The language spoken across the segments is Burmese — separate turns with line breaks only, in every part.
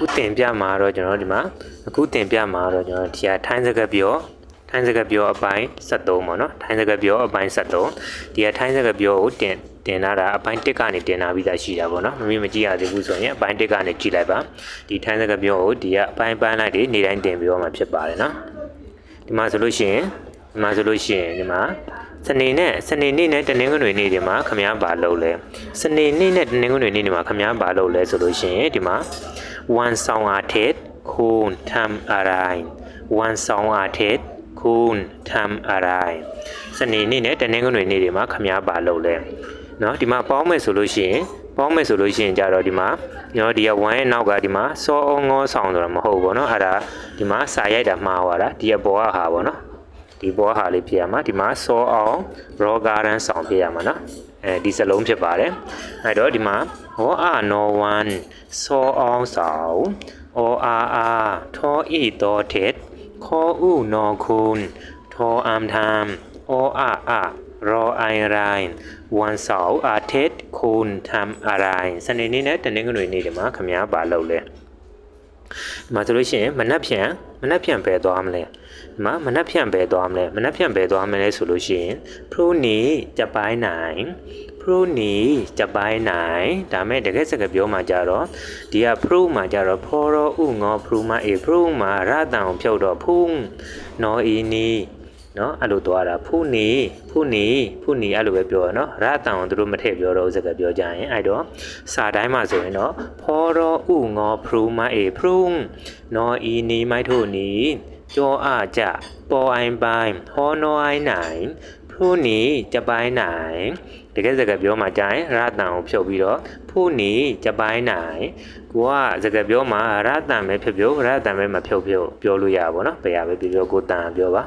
အခုတင်ပြမှာတော့ကျွန်တော်တို့ဒီမှာအခုတင်ပြမှာတော့ကျွန်တော်ဒီဟာထိုင်းစကားပြောထိုင်းစကားပြောအပိုင်း73ပေါ့နော်ထိုင်းစကားပြောအပိုင်း73ဒီဟာထိုင်းစကားပြောကိုတင်တင်လာတာအပိုင်း1ကနေတင်လာပြီးသားရှိတာပေါ့နော်မမီမကြည့်ရသေးဘူးဆိုရင်အပိုင်း1ကနေကြည့်လိုက်ပါဒီထိုင်းစကားပြောကိုဒီကအပိုင်းပိုင်းလိုက်တွေနေတိုင်းတင်ပြီးတော့မှဖြစ်ပါတယ်နော်ဒီမှာဆိုလို့ရှိရင်ဒီမှာဆိုလို့ရှိရင်ဒီမှာစနေနဲ့စနေနေ့နဲ့တနင်္ဂနွေနေ့ဒီမှာခမ ्या ဘာလုပ်လဲစနေနေ့နဲ့တနင်္ဂနွေနေ့ဒီမှာခမ ्या ဘာလုပ်လဲဆိုလို့ရှိရင်ဒီမှာ วันเสาร์อาทิตย์คุณทำอะไร วันเสาร์อาทิตย์คุณทำอะไรစနေနေ့နဲ့တနင်္ဂနွေနေ့တွေမှာခမားပါလို့လဲเนาะဒီမှာပေါင်းမယ်ဆိုလို့ရှိရင်ပေါင်းမယ်ဆိုလို့ရှိရင်ကြတော့ဒီမှာเนาะဒီက1ရဲ့နောက်ကဒီမှာစောအောင်ငေါဆောင်ဆိုတာမဟုတ်ဘူးเนาะအဲ့ဒါဒီမှာစာရိုက်တာမှားသွားတာဒီကဘောကဟာပေါ့เนาะ ဒီဘောဟာလေးဖြစ်ရမှာဒီမှာဆောအောင်ရောဂါရန်ဆောင်ဖြစ်ရမှာနော်အဲဒီစလုံးဖြစ်ပါတယ်အဲတော့ဒီမှာဟောအာနောဝမ်ဆောအောင်ဆောင်အောအာအာထောအီတော်ထက်ခေါ်ဥနောခုန်ထောအမ်ထမ်အောအာအာရောအိုင်ရိုင်းဝန်ဆောက်အာထက်ခုန်ထမ်အရိုင်းစနေနေ့နဲ့တနင်္ဂနွေနေ့ဒီမှာခမများပါလို့လဲ ဒီမှာဆိုလို့ရှိရင်မနှက်ဖြန်မနှက်ဖြန်ပဲသွားမလဲဒီမှာမနှက်ဖြန်ပဲသွားမလဲမနှက်ဖြန်ပဲသွားမလဲဆိုလို့ရှိရင် pro နေကြပိုင်းနိုင် pro နေကြပိုင်းနိုင်ဒါမဲ့တကယ်စကားပြောမှကြတော့ဒီက pro မှာကြတော့ for ရောဥငော pro မှာ a pro မှာရတန်ကိုဖြုတ်တော့ဖုံနော်အီနီ နော်အဲ့လိုသွားတာဖုန်နေဖုန်နေဖုန်နေအဲ့လိုပဲပြောရနော်ရတန်ကိုသူတို့မထည့်ပြောတော့ဥစကပြောကြရင်အဲ့တော့စာတိုင်းမှာဆိုရင်တော့ဖောရောဥငောဖရူမအေဖရုံနော်ဤနီမိုက်ထို့နီကြောအကြပေါ်အိုင်ပိုင်းဟောနောအိုင်နိုင်ဖုန်နေကြပိုင်းနိုင်တကယ်စကားပြောမှာကြရင်ရတန်ကိုဖြုတ်ပြီးတော့ဖုန်နေကြပိုင်းနိုင်ကိုကစကားပြောမှာရတန်ပဲဖြုတ်ဖြုတ်ရတန်ပဲမဖြုတ်ဖြုတ်ပြောလို့ရပါဘောနော်ဘယ်ရပဲပြောပြောကိုတန်ပြောပါ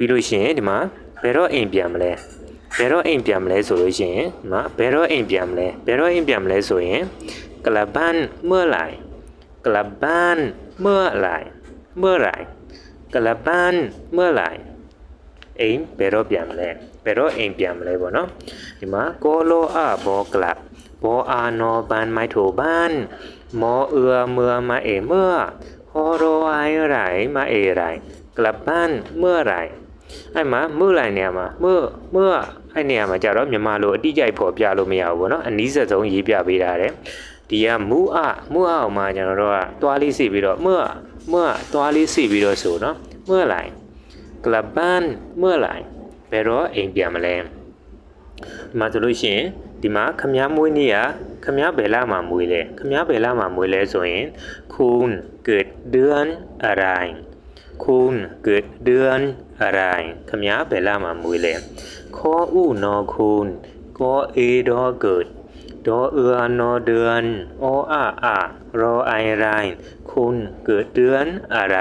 ပြီးလို့ရှိရင်ဒီမှာဘယ်တော့အိမ်ပြန်မလဲဘယ်တော့အိမ်ပြန်မလဲဆိုလို့ရှိရင်ဒီမှာဘယ်တော့အိမ်ပြန်မလဲဘယ်တော့အိမ်ပြန်မလဲဆိုရင်กลับบ้านเมื่อไหร่กลับบ้านเมื่อไหร่เมื่อไหร่กลับบ้านเมื่อไหร่အိမ်ဘယ်တော့ပြန်မလဲဘယ်တော့အိမ်ပြန်မလဲပေါ့နော်ဒီမှာကိုလိုအဘောကလပ်ဘောအာနောဘန်မိုက်ထိုဘန်မောเอือเมื่อมาเอเมื่อฮอโรไอไรมาเอไรกลับบ้านเมื่อไหร่ အဲ့မှာเมื่อไหร่နေရာမှာเมื่อเมื่อအဲ့နေရာမှာကြတော့မြန်မာလိုအတိအကျဖော်ပြလို့မရဘူးပေါ့နော်အနည်းဆက်ဆုံးရေးပြပေးတာတဲ့ဒီကမူအမူအအောင်မှာကျွန်တော်တို့ကတွားလေးစီပြီးတော့เมื่อเมื่อတွားလေးစီပြီးတော့ဆိုနော်เมื่อไหร่กลับบ้านเมื่อไหร่ဘယ်တော့အိမ်ပြန်မလဲဒီမှာဆိုလို့ရှိရင်ဒီမှာခမည်းမွေးနေ့ကခမည်းဘယ်လမှာမွေးလဲခမည်းဘယ်လမှာမွေးလဲဆိုရင်คุณเกิดเดือนอะไรคุณเกิดเดือน อะไรခမည်းဘယ်လမှာမွေးလဲข้อဥနော်คุณก็เอดอเกิดดอเอือนอเดือนออาอารอไอไรคุณเกิดเดือนอะไร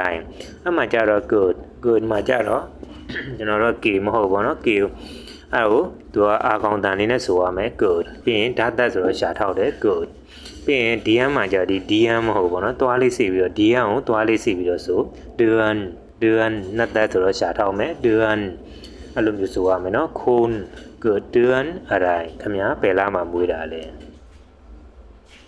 အမှကြတော့ good good မှာကြတော့ ကျွန်တော်တို့ K မဟုတ်ဘောနော် K အဲ့တော့သူကအာကောင်တန်လေးနဲ့ဆိုရမယ် good ပြီးရင်ဓာတ်သက်ဆိုတော့ရှာထောက်တယ် good ပြီးရင် DM မှာကြာဒီ DM မဟုတ်ဘောနော်တွားလေးစီပြီးတော့ DM ကိုတွားလေးစီပြီးတော့ဆို เดือนนัตตาสุรชาเท่าแม้เดือน อารมณ์อยู่สัวไหมเนาะคุณเกิดเดือนอะไรคำนี้เปลามาบุยดาเลย